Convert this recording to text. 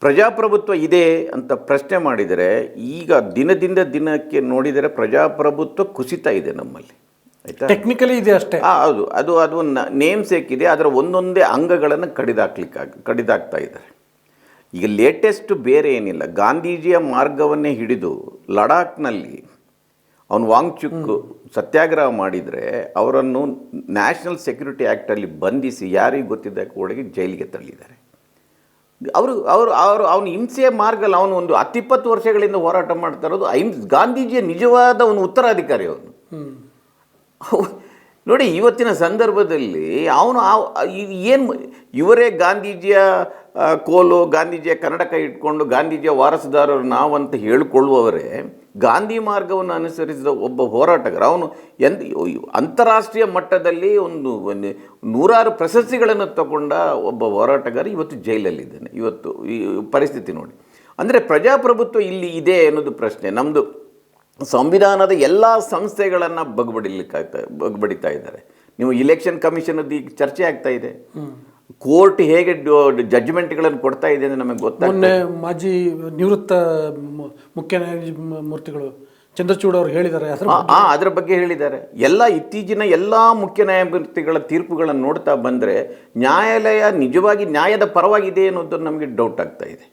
ಪ್ರಜಾಪ್ರಭುತ್ವ ಇದೆ ಅಂತ ಪ್ರಶ್ನೆ ಮಾಡಿದರೆ ಈಗ ದಿನದಿಂದ ದಿನಕ್ಕೆ ನೋಡಿದರೆ ಪ್ರಜಾಪ್ರಭುತ್ವ ಕುಸಿತ ಇದೆ ನಮ್ಮಲ್ಲಿ. ಆಯಿತಾ? ಟೆಕ್ನಿಕಲಿ ಇದೆ ಅಷ್ಟೇ. ಹೌದು. ಅದು ಅದು ನೇಮ್ ಸೇಕ್ ಇದೆ ಅದರ ಒಂದೊಂದೇ ಅಂಗಗಳನ್ನು ಕಡಿದಾಕ್ಲಿಕ್ಕೆ ಕಡಿದಾಕ್ತಾ ಇದ್ದಾರೆ. ಈಗ ಲೇಟೆಸ್ಟ್ ಬೇರೆ ಏನಿಲ್ಲ. ಗಾಂಧೀಜಿಯ ಮಾರ್ಗವನ್ನೇ ಹಿಡಿದು ಲಡಾಖ್ನಲ್ಲಿ ಅವನು ವಾಂಗ್ಚುಕ್ ಸತ್ಯಾಗ್ರಹ ಮಾಡಿದರೆ ಅವರನ್ನು ನ್ಯಾಷನಲ್ ಸೆಕ್ಯೂರಿಟಿ ಆ್ಯಕ್ಟಲ್ಲಿ ಬಂಧಿಸಿ ಯಾರಿಗೆ ಗೊತ್ತಿದ್ದ ಒಳಗೆ ಜೈಲಿಗೆ ತಳ್ಳಿದ್ದಾರೆ. ಅವರು ಅವರು ಅವರು ಅವನು ಹಿಂಸೆಯ ಮಾರ್ಗಲ್ಲಿ ಅವನು ಒಂದು ಹತ್ತಿಪ್ಪತ್ತು ವರ್ಷಗಳಿಂದ ಹೋರಾಟ ಮಾಡ್ತಾ ಇರೋದು. ಅಹಿಂಸ್ ಗಾಂಧೀಜಿಯ ನಿಜವಾದ ಒಂದು ಉತ್ತರಾಧಿಕಾರಿ ಅವನು. ನೋಡಿ ಇವತ್ತಿನ ಸಂದರ್ಭದಲ್ಲಿ ಅವನು ಏನು ಇವರೇ ಗಾಂಧೀಜಿಯ ಆ, ಕೋಲು ಗಾಂಧೀಜಿಯ ಕನ್ನಡಕ ಇಟ್ಕೊಂಡು ಗಾಂಧೀಜಿಯ ವಾರಸುದಾರರು ನಾವಂತ ಹೇಳಿಕೊಳ್ಳುವವರೇ ಗಾಂಧಿ ಮಾರ್ಗವನ್ನು ಅನುಸರಿಸಿದ ಒಬ್ಬ ಹೋರಾಟಗಾರ ಅವನು ಎಂದ ಅಂತಾರಾಷ್ಟ್ರೀಯ ಮಟ್ಟದಲ್ಲಿ ಒಂದು ನೂರಾರು ಪ್ರಶಸ್ತಿಗಳನ್ನು ತಗೊಂಡ ಒಬ್ಬ ಹೋರಾಟಗಾರ ಇವತ್ತು ಜೈಲಲ್ಲಿದ್ದಾನೆ. ಇವತ್ತು ಈ ಪರಿಸ್ಥಿತಿ ನೋಡಿ. ಅಂದರೆ ಪ್ರಜಾಪ್ರಭುತ್ವ ಇಲ್ಲಿ ಇದೆ ಅನ್ನೋದು ಪ್ರಶ್ನೆ. ನಮ್ಮದು ಸಂವಿಧಾನದ ಎಲ್ಲ ಸಂಸ್ಥೆಗಳನ್ನು ಬಗ್ಬಡಿಲಿಕ್ಕಾಗ್ತಾ ಬಗ್ಬಡಿತಾ ಇದ್ದಾರೆ. ನೀವು ಇಲೆಕ್ಷನ್ ಕಮಿಷನದ್ದು ಈಗ ಚರ್ಚೆ ಆಗ್ತಾ ಇದೆ. ಕೋರ್ಟ್ ಹೇಗೆ ಜಡ್ಜ್ಮೆಂಟ್ಗಳನ್ನು ಕೊಡ್ತಾ ಇದೆ ಅಂತ ನಮಗೆ ಗೊತ್ತಾ ಮೊನ್ನೆ ಮಾಜಿ ನಿವೃತ್ತ ಮುಖ್ಯ ನ್ಯಾಯಾಧೀಶ ಮೂರ್ತಿಗಳು ಚಂದ್ರಚೂಡ್ ಅವರು ಹೇಳಿದ್ದಾರೆ ಆ, ಅದರ ಬಗ್ಗೆ ಹೇಳಿದ್ದಾರೆ. ಎಲ್ಲ ಇತ್ತೀಚಿನ ಎಲ್ಲ ಮುಖ್ಯ ನ್ಯಾಯಮೂರ್ತಿಗಳ ತೀರ್ಪುಗಳನ್ನು ನೋಡ್ತಾ ಬಂದರೆ ನ್ಯಾಯಾಲಯ ನಿಜವಾಗಿ ನ್ಯಾಯದ ಪರವಾಗಿದೆ ಅನ್ನೋದು ನಮಗೆ ಡೌಟ್ ಆಗ್ತಾ ಇದೆ.